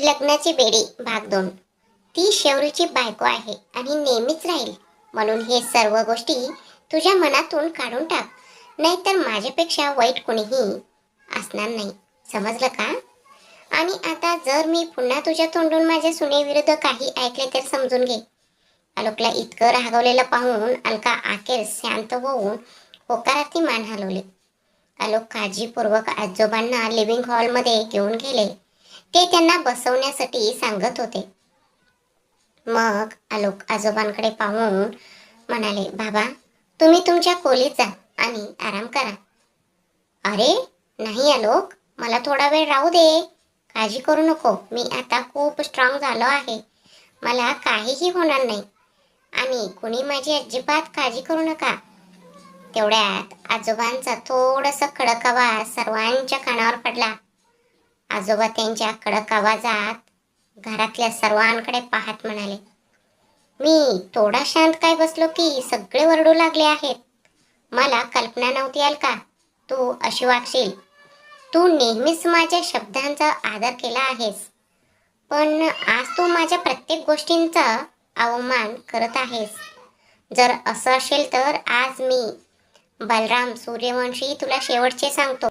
लग्नाची बेडी भाग दोन. ती शेवरीची बायको आहे आणि नेहमीच राहील. म्हणून हे सर्व गोष्टी तुझ्या मनातून काढून टाक. नाहीतर माझ्यापेक्षा वाईट कोणीही असणार नाही. समजलं का? आणि आता जर मी पुन्हा तुझ्या तोंडून माझ्या सुनेविरुद्ध काही ऐकले तर समजून घे. आलोकला इतकं रागवलेलं पाहून अलका अखेर शांत होऊन होकारार्थी मान हलवली. आलोक काळजीपूर्वक आजोबांना लिव्हिंग हॉलमध्ये घेऊन गेले. ते त्यांना बसवण्यासाठी सांगत होते. मग आलोक आजोबांकडे पाहून म्हणाले बाबा तुम्ही तुमच्या खोलीत जा आणि आराम करा. अरे नाही आलोक मला थोडा वेळ राहू दे. काळजी करू नको. मी आता खूप स्ट्रॉंग झालो आहे. मला काहीही होणार नाही. आणि कुणी माझी अजिबात काळजी करू नका. तेवढ्यात आजोबांचा थोडासा कडक आवाज सर्वांच्या कानावर पडला. आजोबा त्यांच्या कडक आवाजात घरातल्या सर्वांकडे पाहत म्हणाले मी थोडा शांत काय बसलो की सगळे वरडू लागले आहेत. मला कल्पना नव्हती याल का? तू अशी वागशील. तू नेहमीच माझ्या शब्दांचा आदर केला आहेस. पण आज तू माझ्या प्रत्येक गोष्टींचा अवमान करत आहेस. जर असं असेल तर आज मी बलराम सूर्यवंशी तुला शेवटचे सांगतो.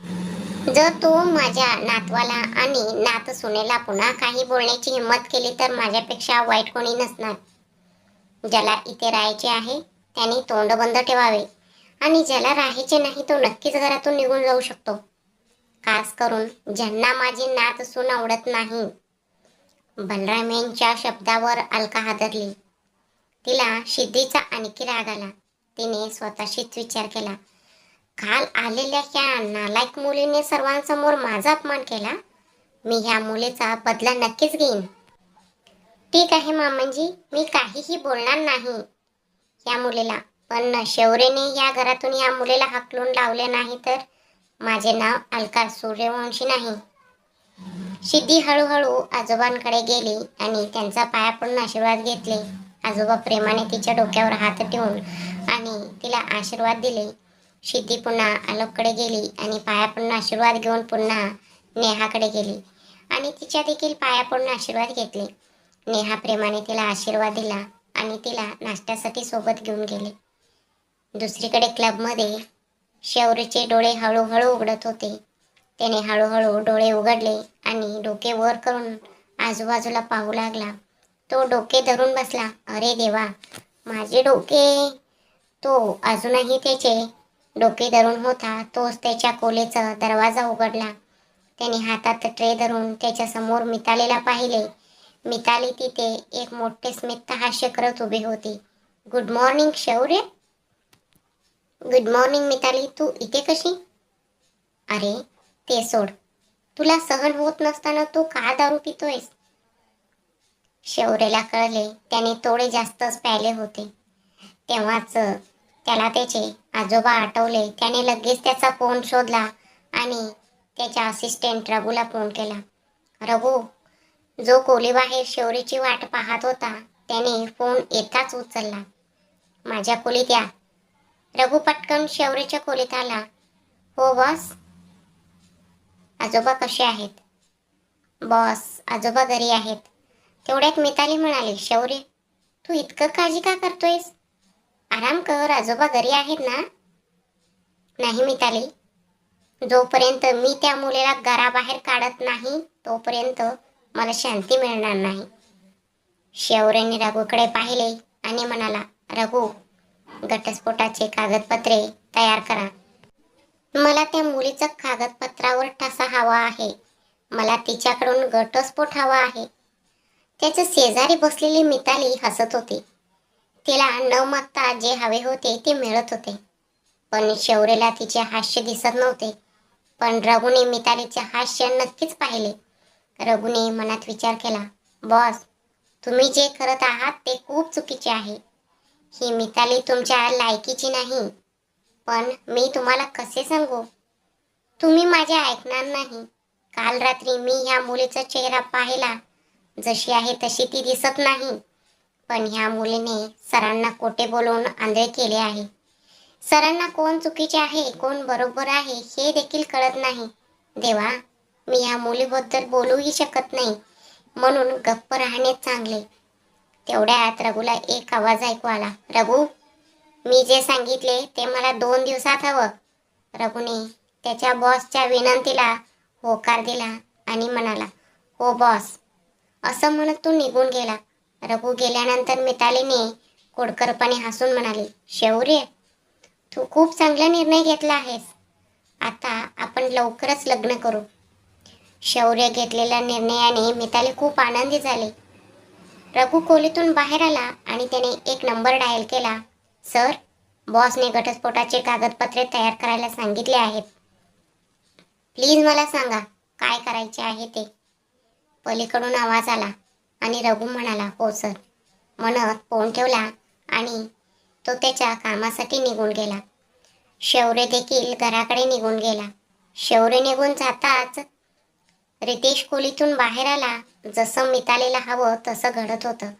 जर तू माझ्या नातवाला आणि नात सुनेला पुन्हा काही बोलण्याची हिंमत केली तर माझ्यापेक्षा वाईट कोणी नसणार. ज्याला इथे राहायचे आहे त्याने तोंड बंद ठेवावे. आणि ज्याला राहायचे नाही तो नक्कीच घरातून निघून जाऊ शकतो. खास करून ज्यांना माझी नात सून आवडत नाही. बलराम यांच्या शब्दावर अलका हादरली. तिला शिद्दीचा आणखी राग आला. तिने स्वतःशीच विचार केला. काल आलेल्या ह्या नालायक मुलीने सर्वांसमोर माझा अपमान केला. मी ह्या मुलीचा बदला नक्कीच घेईन. ठीक आहे मामांजी. मी काहीही बोलणार नाही या मुलीला. पण शौर्यने या घरातून या मुलीला हाकलून लावले नाही तर माझे नाव अलका सूर्यवंशी नाही. सिद्धी हळूहळू आजोबांकडे गेली आणि त्यांचा पाया पडून आशीर्वाद घेतले. आजोबा प्रेमाने तिच्या डोक्यावर हात ठेवून आणि तिला आशीर्वाद दिले. सिद्धी पुन्हा आलोककडे गेली आणि पाया पडून आशीर्वाद घेऊन पुन्हा नेहाकडे गेली. आणि तिच्या देखील पाया पडून आशीर्वाद घेतले. नेहा प्रेमाने तिला आशीर्वाद दिला आणि तिला नाश्त्यासाठी सोबत घेऊन गेले. दुसरीकडे क्लबमध्ये शौर्यचे डोळे हळूहळू उघडत होते. त्याने हळूहळू डोळे उघडले आणि डोके वर करून आजूबाजूला पाहू लागला. तो डोके धरून बसला. अरे देवा माझे डोके! तो अजूनही त्याचे डोके धरून होता. तोच त्याच्या कोलेचा दरवाजा उघडला. त्याने हातात ट्रे धरून त्याच्यासमोर मितालीला पाहिले. मिताली तिथे एक मोठे स्मित हास्य करत उभी होती. Good morning Shaurya. Good morning Mitali. तू इथे कशी? अरे ते सोड. तुला सहन होत नसताना तू का दारू पितोयस? शौर्यला कळले. त्याने थोडे जास्तच प्यायले होते. तेव्हाच त्याला त्याचे आजोबा आठवले. त्याने लगेच त्याचा फोन शोधला आणि त्याच्या असिस्टंट रघूला फोन केला. रघू जो कोलीबाहेर शौर्यची वाट पाहत होता त्याने फोन येताच उचलला. माझ्या खोलीत या. रघु पटकन शौर्यच्या खोलीत आला. हो बॉस आजोबा कसे आहेत? बॉस आजोबा घरी आहेत. तेवढ्यात मिताली म्हणाली शौर्य तू इतकं काळजी का करतोयस? आराम कर आजोबा घरी आहेत ना? नाही मिताली. जोपर्यंत मी त्या मुलीला घराबाहेर काढत नाही तोपर्यंत मला शांती मिळणार नाही. शौर्याने रघूकडे पाहिले आणि म्हणाला रघू घटस्फोटाचे कागदपत्रे तयार करा. मला त्या मुलीचं कागदपत्रावर ठसा हवा आहे. मला तिच्याकडून घटस्फोट हवा आहे. त्याच्या शेजारी बसलेली मिताली हसत होती. तिला न मागता जे हवे होते ते मिळत होते. पण शौर्यला तिचे हास्य दिसत नव्हते. पण रघुने मितालीचे हास्य नक्कीच पाहिले. रघुने मनात विचार केला बॉस तुम्ही जे करत आहात ते खूप चुकीचे आहे. ही मिताली तुमच्या लायकीची नाही. पण मी तुम्हाला कसे सांगू? तुम्ही माझे ऐकणार नाही. काल रात्री मी ह्या मुलीचा चेहरा पाहिला. जशी आहे तशी ती दिसत नाही. पण ह्या मुलीने सरांना कोटे बोलवून आंधळे केले आहे. सरांना कोण चुकीचे आहे कोण बरोबर आहे हे देखील कळत नाही. देवा मी ह्या मुलीबद्दल बोलूही शकत नाही. म्हणून गप्प राहणे चांगले. तेवढ्यात रघुला एक आवाज ऐकू आला. रघु मी जे सांगितले ते मला दोन दिवसात हवं. रघुने त्याच्या बॉसच्या विनंतीला होकार दिला आणि म्हणाला हो बॉस. असं म्हणत तो निघून गेला. रघु गेल्यानंतर मितालीने कोडकरपणे हसून म्हणाली शौर्य तू खूप चांगला निर्णय घेतला आहेस. आता आपण लवकरच लग्न करू. शौर्य घेतलेल्या निर्णयाने मिताली खूप आनंदी झाली. रघु खोलीतून बाहेर आला आणि त्याने एक नंबर डायल केला. सर बॉसने घटस्फोटाचे कागदपत्रे तयार करायला सांगितले आहेत. प्लीज मला सांगा काय करायचे आहे ते? पलीकडून आवाज आला. आणि रघु म्हणाला हो सर. म्हणत फोन ठेवला आणि तो त्याच्या कामासाठी निघून गेला. शौर्य देखील घराकडे निघून गेला. शौर्य निघून जाताच रितेश खोलीतून बाहेर आला. जसं मितालीला हवं तसं घडत होतं.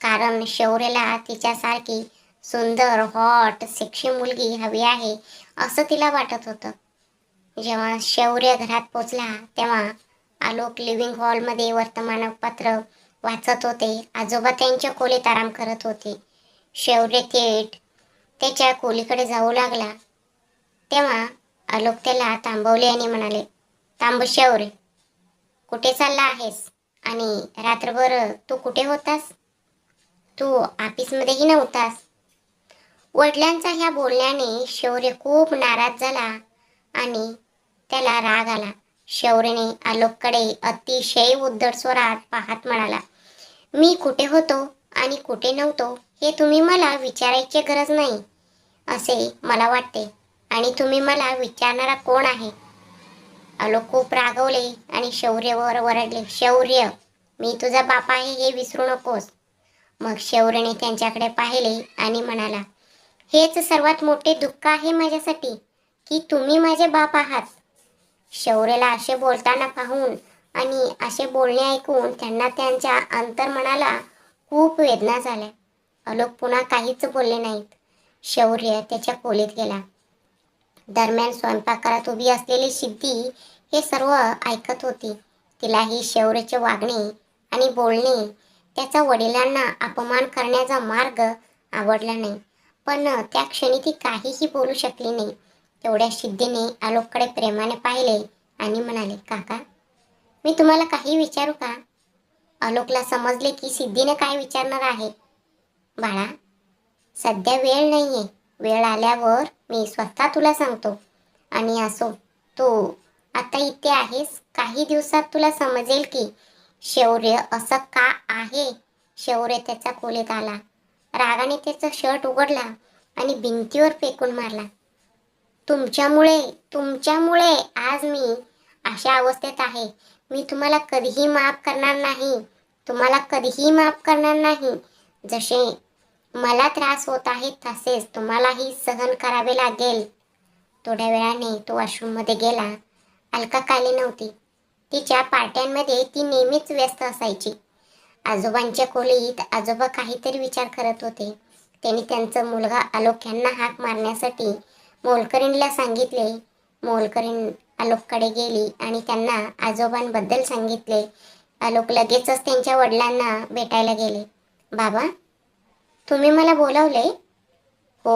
कारण शौर्यला तिच्यासारखी सुंदर हॉट सेक्शी मुलगी हवी आहे असं तिला वाटत होतं. जेव्हा शौर्य घरात पोचला तेव्हा आलोक लिव्हिंग हॉलमध्ये वर्तमानपत्र वाचत होते. आजोबा त्यांच्या खोलीत आराम करत होते. शौर्य थेट त्याच्या खोलीकडे जाऊ लागला. तेव्हा आलोक त्याला थांबवले आणि म्हणाले थांब शौर्य कुठे चालला आहेस? आणि रात्रभर तू कुठे होतास? तू ऑफिसमध्येही नव्हतास. वडिलांचा ह्या बोलण्याने शौर्य खूप नाराज झाला आणि त्याला राग आला. शौर्यने आलोककडे अतिशय उद्धट स्वरात पाहत म्हणाला मी कुठे होतो आणि कुठे नव्हतो हे तुम्ही मला विचारायची गरज नाही असे मला वाटते. आणि तुम्ही मला विचारणारा कोण आहे? आलोक खूप रागवले आणि शौर्यवर वरडले शौर्य मी तुझा बाप आहे हे विसरू नकोस. मग शौर्यने त्यांच्याकडे पाहिले आणि म्हणाला हेच सर्वात मोठे दुःख आहे माझ्यासाठी की तुम्ही माझे बाप आहात. शौर्यला असे बोलताना पाहून आणि असे बोलणे ऐकून त्यांना त्यांच्या अंतर्मनाला खूप वेदना झाल्या. अलोक पुन्हा काहीच बोलले नाहीत. शौर्य त्याच्या खोलीत गेला. दरम्यान स्वयंपाकघरात उभी असलेली सिद्धी हे सर्व ऐकत होती. तिलाही शौर्याचे वागणे आणि बोलणे त्याचा वडिलांना अपमान करण्याचा मार्ग आवडला नाही. पण त्या क्षणी ती काहीही बोलू शकली नाही. तेवढ्या सिद्धीने आलोककडे प्रेमाने पाहिले आणि म्हणाले काका मी तुम्हाला काही विचारू का? अलोकला समजले की सिद्धीने काय विचारणार आहे. बाळा सध्या वेळ नाही आहे वेळ आल्यावर मी स्वतः तुला सांगतो. आणि असो तू आता इथे आहेस. काही दिवसात तुला समजेल की शौर्य असं का आहे? शौर्य त्याचा खोलीत आला. रागाने त्याचा शर्ट उघडला आणि भिंतीवर फेकून मारला. तुमच्यामुळे तुमच्यामुळे आज मी अशा अवस्थेत आहे. मी तुम्हाला कधीही माफ करणार नाही. तुम्हाला कधीही माफ करणार नाही. जसे मला त्रास होत आहे तसेच तुम्हालाही सहन करावे लागेल. थोड्या वेळाने तो वॉशरूममध्ये गेला. अलका काली नव्हती. तिच्या पार्ट्यांमध्ये ती नेहमीच व्यस्त असायची. आजोबांच्या खोलीत आजोबा काहीतरी विचार करत होते. त्यांनी त्यांचा मुलगा आलोक यांना हाक मारण्यासाठी मोलकरीणला सांगितले. मोलकरीण आलोककडे गेली आणि त्यांना आजोबांबद्दल सांगितले. आलोक लगेचच त्यांच्या वडिलांना भेटायला गेले. बाबा तुम्ही मला बोलवले? हो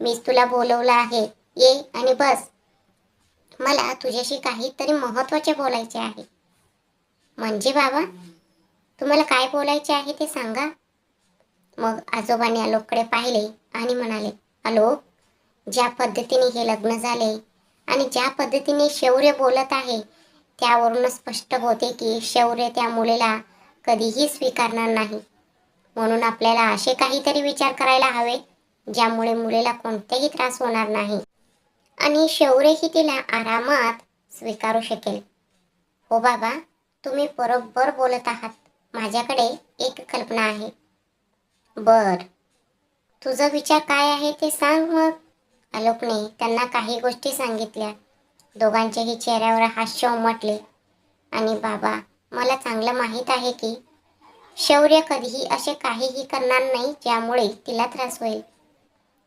मीच तुला बोलवलं आहे. ये आणि बस. मला तुझ्याशी काहीतरी महत्त्वाचे बोलायचे आहे. म्हणजे बाबा तुम्हाला काय बोलायचे आहे ते सांगा. मग आजोबाने आलोककडे पाहिले आणि म्हणाले आलोक ज्या पद्धतीने हे लग्न झाले आणि ज्या पद्धतीने शौर्य बोलत आहे त्यावरूनच स्पष्ट होते की शौर्य त्या मुलीला कधीही स्वीकारणार नाही. म्हणून आपल्याला असे काहीतरी विचार करायला हवे ज्यामुळे मुलीला कोणतेही त्रास होणार नाही. आणि शौर्यही तिला आरामात स्वीकारू शकेल. हो बाबा तुम्ही बरोबर बोलत आहात. माझ्याकडे एक कल्पना आहे. बर. तुझा विचार काय आहे ते सांग मग. आलोकने त्यांना काही गोष्टी सांगितल्या. दोघांच्याही चेहऱ्यावर हास्य उमटले. आणि बाबा मला चांगलं माहीत आहे की शौर्य कधीही असे काहीही करणार नाही ज्यामुळे तिला त्रास होईल.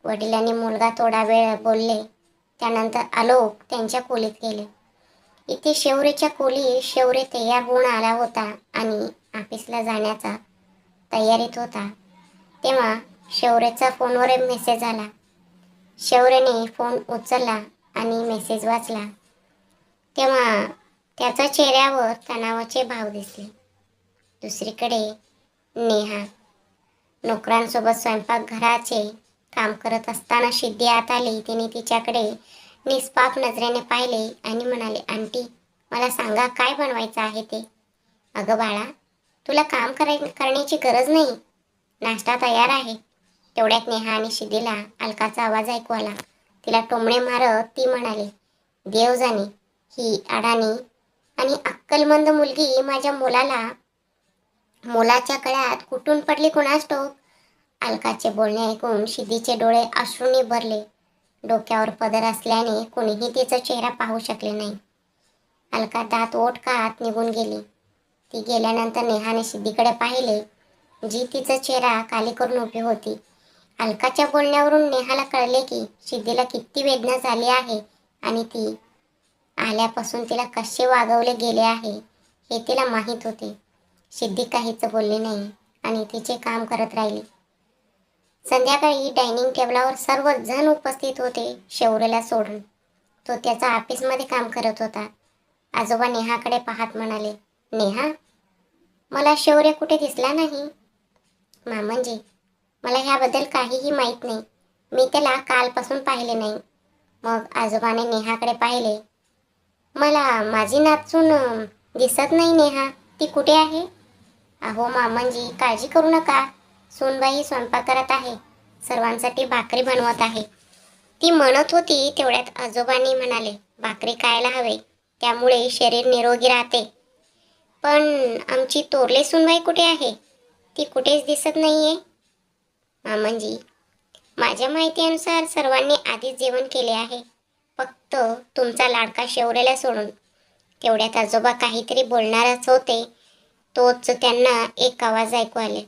वडिलांनी मुलगा थोडा वेळ बोलले. त्यानंतर आलोक त्यांच्या खोलीत गेले. इथे शेवरेच्या खोली शेवरे तयार होऊन आला होता आणि ऑफिसला जाण्याचा तयारीत होता. तेव्हा शेवरेचा फोनवर मेसेज आला. शौर्यने फोन उचलला आणि मेसेज वाचला. तेव्हा त्याच्या चेहऱ्यावर तणावाचे भाव दिसले. दुसरीकडे नेहा नोकरांसोबत स्वयंपाकघराचे काम करत असताना सिद्धी आत आली. तिने तिच्याकडे निष्पाप नजरेने पाहिले आणि म्हणाले आंटी मला सांगा काय बनवायचं आहे ते? अगं बाळा तुला काम कराय करण्याची गरज नाही. नाश्ता तयार आहे. तेवढ्यात नेहा आणि शिदीला अलकाचा आवाज ऐकू आला. तिला टोमणे मारत ती म्हणाली देव जाणे ही अडाणी आणि अक्कलमंद मुलगी माझ्या मुलाला मुलाच्या कळ्यात कुठून पडली कुणास टोक अलकाचे बोलणे ऐकून शिदीचे डोळे अश्रूंनी भरले. डोक्यावर पदर असल्याने कोणीही तिचा चेहरा पाहू शकले नाही. अलका दात ओठ कात निघून गेली. ती गेल्यानंतर नेहाने सिद्धीकडे पाहिले जी तिचा चेहरा काली करून उभी होती. अलकाच्या बोलण्यावरून नेहाला कळले की सिद्धीला किती वेदना झाली आहे आणि ती आल्यापासून तिला कसे वागवले गेले आहे हे तिला माहीत होते. सिद्धी काहीच बोलली नाही आणि तिचे काम करत राहिली. संध्याकाळी डायनिंग टेबलावर सर्व जण उपस्थित होते शेवरेला सोडून. तो त्याचा ऑफिसमध्ये काम करत होता. आजोबा नेहाकडे पाहत म्हणाले नेहा मला शौर्य कुठे दिसला नाही? मामंजी मला ह्याबद्दल काहीही माहीत नाही. मी त्याला कालपासून पाहिले नाही. मग आजोबाने नेहाकडे पाहिले. मला माझी नाचून दिसत नाही नेहा. ती कुठे आहे? अहो मामांजी काळजी करू नका. सोनबाई स्वयंपाक करत आहे. सर्वांसाठी भाकरी बनवत आहे. ती म्हणत होती तेवढ्यात आजोबांनी म्हणाले भाकरी खायला हवे. त्यामुळे शरीर निरोगी राहते. पण आमची तोरले सुनबाई कुठे आहे? ती कुठेच दिसत नाही आहे मामंजी म्हणजे? माझ्या माहितीनुसार सर्वांनी आधीच जेवण केले आहे. फक्त तुमचा लाडका शेवरेला सोडून. तेवढ्यात आजोबा काहीतरी बोलणारच होते. तोच त्यांना एक आवाज ऐकू आले.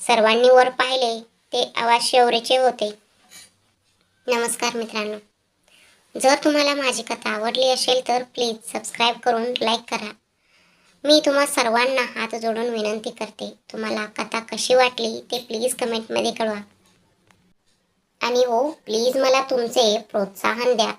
सर्वांनी वर पाहिले ते आवाज शेवरेचे होते. नमस्कार मित्रांनो. जर तुम्हाला माझी कथा आवडली असेल तर प्लीज सबस्क्राईब करून लाईक करा. मी तुम्हा सर्वांना हात जोडून विनंती करते. तुम्हाला कथा कशी वाटली ते प्लीज कमेंटमध्ये कळवा. आणि हो प्लीज मला तुमचे प्रोत्साहन द्या.